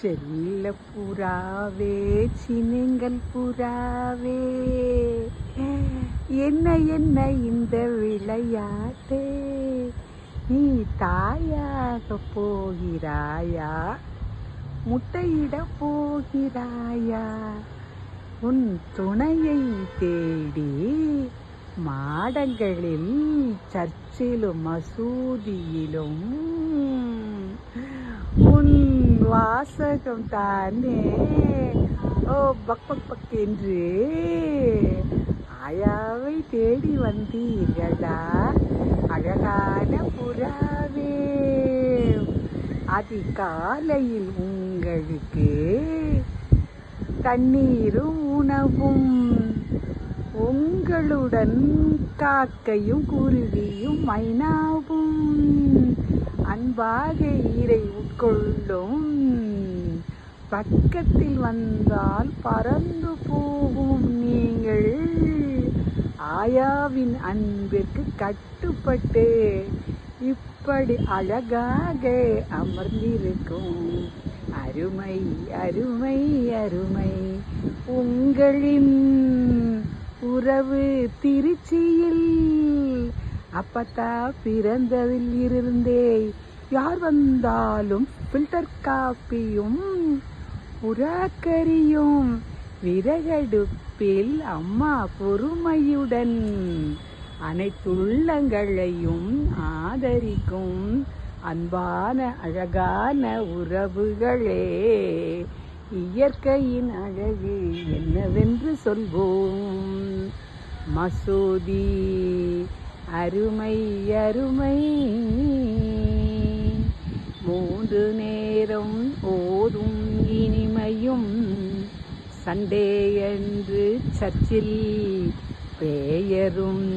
செல்ல புறாவே சினங்கள் புறாவே. என்ன என்ன இந்த விளையாட்டே? நீ தாயாக போகிறாயா? முட்டையிட போகிறாயா? உன் துணையை தேடி மாடங்களில் சர்ச்சிலும் மசூதியிலும் வாசகம் தானே ஓ பக் பக் பக் என்று ஆயாவை தேடி வந்தீர்களா? அழகான புறாவே அதிகாலையில் உங்களுக்கு தண்ணீரும் உணவும் உங்களுடன் காக்கையும் குருவியும் மைனாவும் அன்பாக ஈரை உட்கொள்ளும். பக்கத்தில் வந்தால் பறந்து போகும் நீங்கள். ஆயாவின் அன்பிற்கு கட்டுப்பட்டு இப்படி அழகாக அமர்ந்திருக்கும். அருமை அருமை அருமை. உங்களின் உறவு திருச்சியில் அப்பத்தா பிறந்ததில் இருந்தே யார் வந்தாலும் ஃபில்டர் காப்பியும் புறாக்கரியும் விறகடுப்பில் அம்மா பொறுமையுடன் அனைத்துள்ளங்களையும் ஆதரிக்கும் அன்பான அழகான உறவுகளே. இயற்கையின் அழகு என்னவென்று சொல்வோம்? மசூதி அருமை அருமை. நேரம் ஓதும் இனிமையும். சண்டே என்று சர்ச்சில் பெயரும்.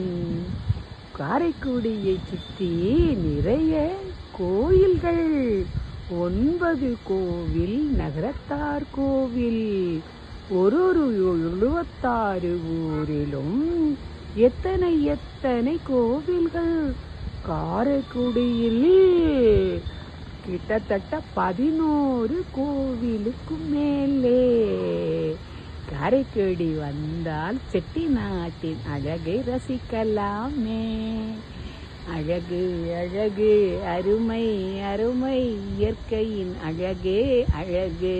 காரைக்குடியை சுற்றி நிறைய கோயில்கள். ஒன்பது கோவில் நகரத்தார் கோவில். ஒரு ஒரு எழுபத்தாறு ஊரிலும் எத்தனை எத்தனை கோவில்கள்? காரைக்குடியில் கிட்டத்தட்ட பதினோரு கோவிலுக்கு மேலே. காரைக்குடி வந்தால் செட்டி நாட்டின் அழகை ரசிக்கலாமே. அழகு அழகு அருமை அருமை இயற்கையின் அழகே அழகு.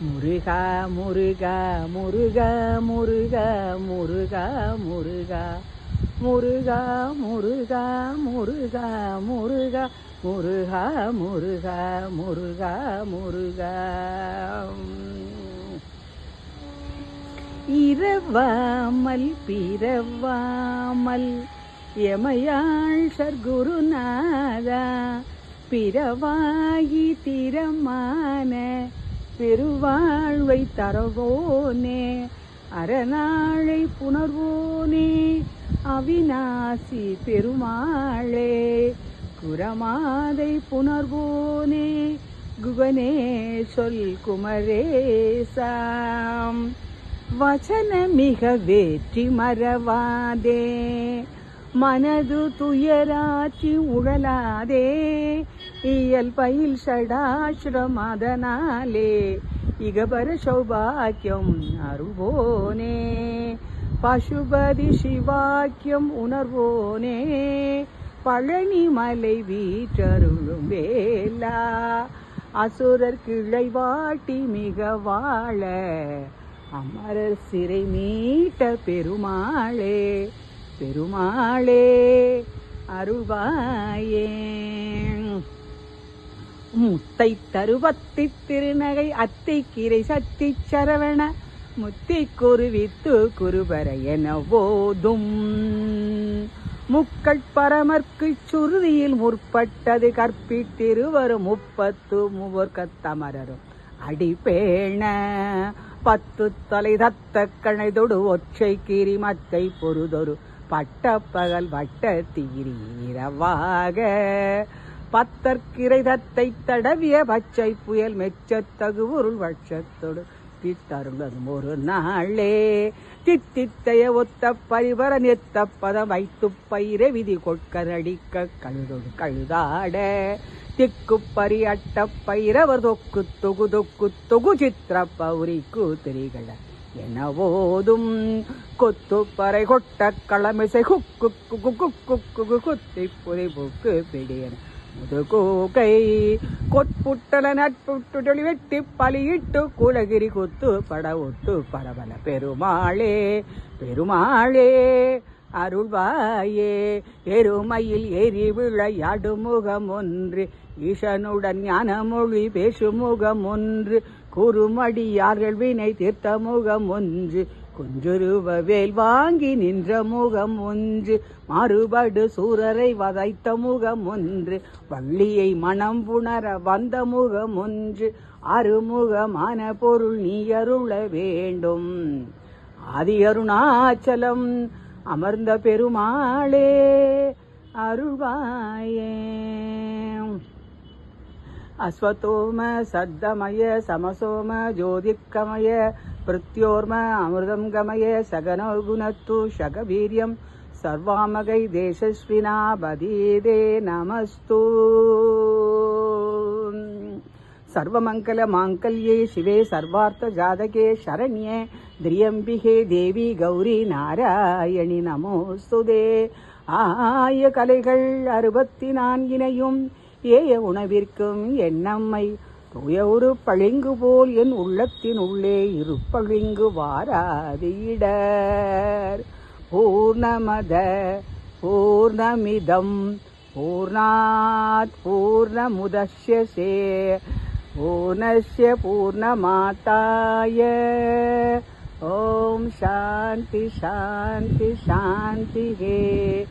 முருகா முருகா முருகா முருகா முருகா முருகா. முருகா முருகா முருகா முருகா முருகா முருகா முருகா முருகா. இரவாமல் பிறவாமல் எமையாள் சர்க்குருநாதா பிறவாகி திறமான பெருவாழ்வை தரவோனே அறநாளை புணர்வோனே அவிநாசி பெருமாளே குரமாதை புணர்வோனே குகனே சொல் குமரேசாம். வச்சன மிக வேற்றி மறவாதே மனது துயராற்றி உழலாதே இயல் பயில் ஷடாசிரமதனாலே இகபர சௌபாக்கியம் அருவோனே பசுபதி சிவாக்கியம் உணர்வோனே பழனி மலை வீற்றருளும் வேலா அசுரர் கிளை வாட்டி மிக வாழ அமரர் சிறை மீட்ட பெருமாளே பெருமாளே அருவாயே முத்தை தருவத்தி திருநகை அத்தை கீரை சத்தி சரவண முத்தி குருவித்து குருபர என போதும் முக்கள் பரமர்க்கு சுருதியில் முற்பட்டது கற்பித்திருவரும் முப்பத்து மூவர் கத்தமரரும். அடிப்பேண பத்து தலை தத்த கணைதொடு ஒற்றை கிரி மத்தை பொருதொரு பட்டப்பகல் வட்ட தீரீரவாக. பத்தற்கிரை தத்தை தடவிய பச்சை புயல் மெச்சத்தகு உருள் வட்சத்தொடு தித்தருளதும் ஒரு நாளே. தித்தித்தைய ஒத்த பரிவர நிறுத்த பதம் வைத்து பயிர விதி கொட்கரடிக்க கழுதொடு கழுதாட. திக்கு பறி அட்ட பயிரவர் தொக்கு தொகு தொக்கு தொகு சித்திர பௌரி கூத்திரிகள எனவோதும் கொத்து பறை கொட்ட களமிசை குக்கு குக்கு குக்கு குக்கு குத்தி புதை புக்கு பிடியன. முதுகூகை கொட்புட்டல நட்புட்டு வெட்டி பலியிட்டு குலகிரி கொத்து பட ஒத்து பரவல பெருமாளே பெருமாளே அருள்வாயே. எருமையில் எரி விளையாடு முகம் ஒன்று ஈசனுடன் ஞானமொழி பேசும் முகம் ஒன்று குறுமடியார்கள் வினை தீர்த்த முகம் ஒன்று குஞ்சுருவ வேல் வாங்கி நின்ற முகம் ஒன்று மாறுபடு சூரரை வதைத்த முகம் ஒன்று வள்ளியை மனம் புணர வந்த முகம் ஒன்று அருமுகமான பொருள் நீ அருள வேண்டும். ஆதி அருணாச்சலம் அமர்ந்த பெருமாளே அருள்வாயே. அஸ்வத்தோம சத்தமய சமசோம ஜோதிக்கமய பிரத்யோர்ம அமிர்தம் கமய சகனோ குணத்து சகவீரியம் சர்வாமகை தேசஸ்வினா பதீதே நமஸ்து சர்வமங்கல மாங்கல்யே சிவே சர்வார்த்த ஜாதகே சரண்யே திரியம்பிகே தேவி கௌரி நாராயணி நமோஸ்துதே ஆய கலைகள் அறுபத்தி நான்கினையும் ஏய உணவிற்கும் என்னம்மை தூய ஒரு பளிங்கு போல் என் உள்ளத்தின் உள்ளே இருப்பளிங்கு வாராது வாராதிடர் பூர்ணமத பூர்ணமிதம் பூர்ணாத் பூர்ணமுதஷ்யசே பூர்ணஸ்ய பூர்ணமாதாய. ஓம் சாந்தி சாந்தி சாந்தி ஹே.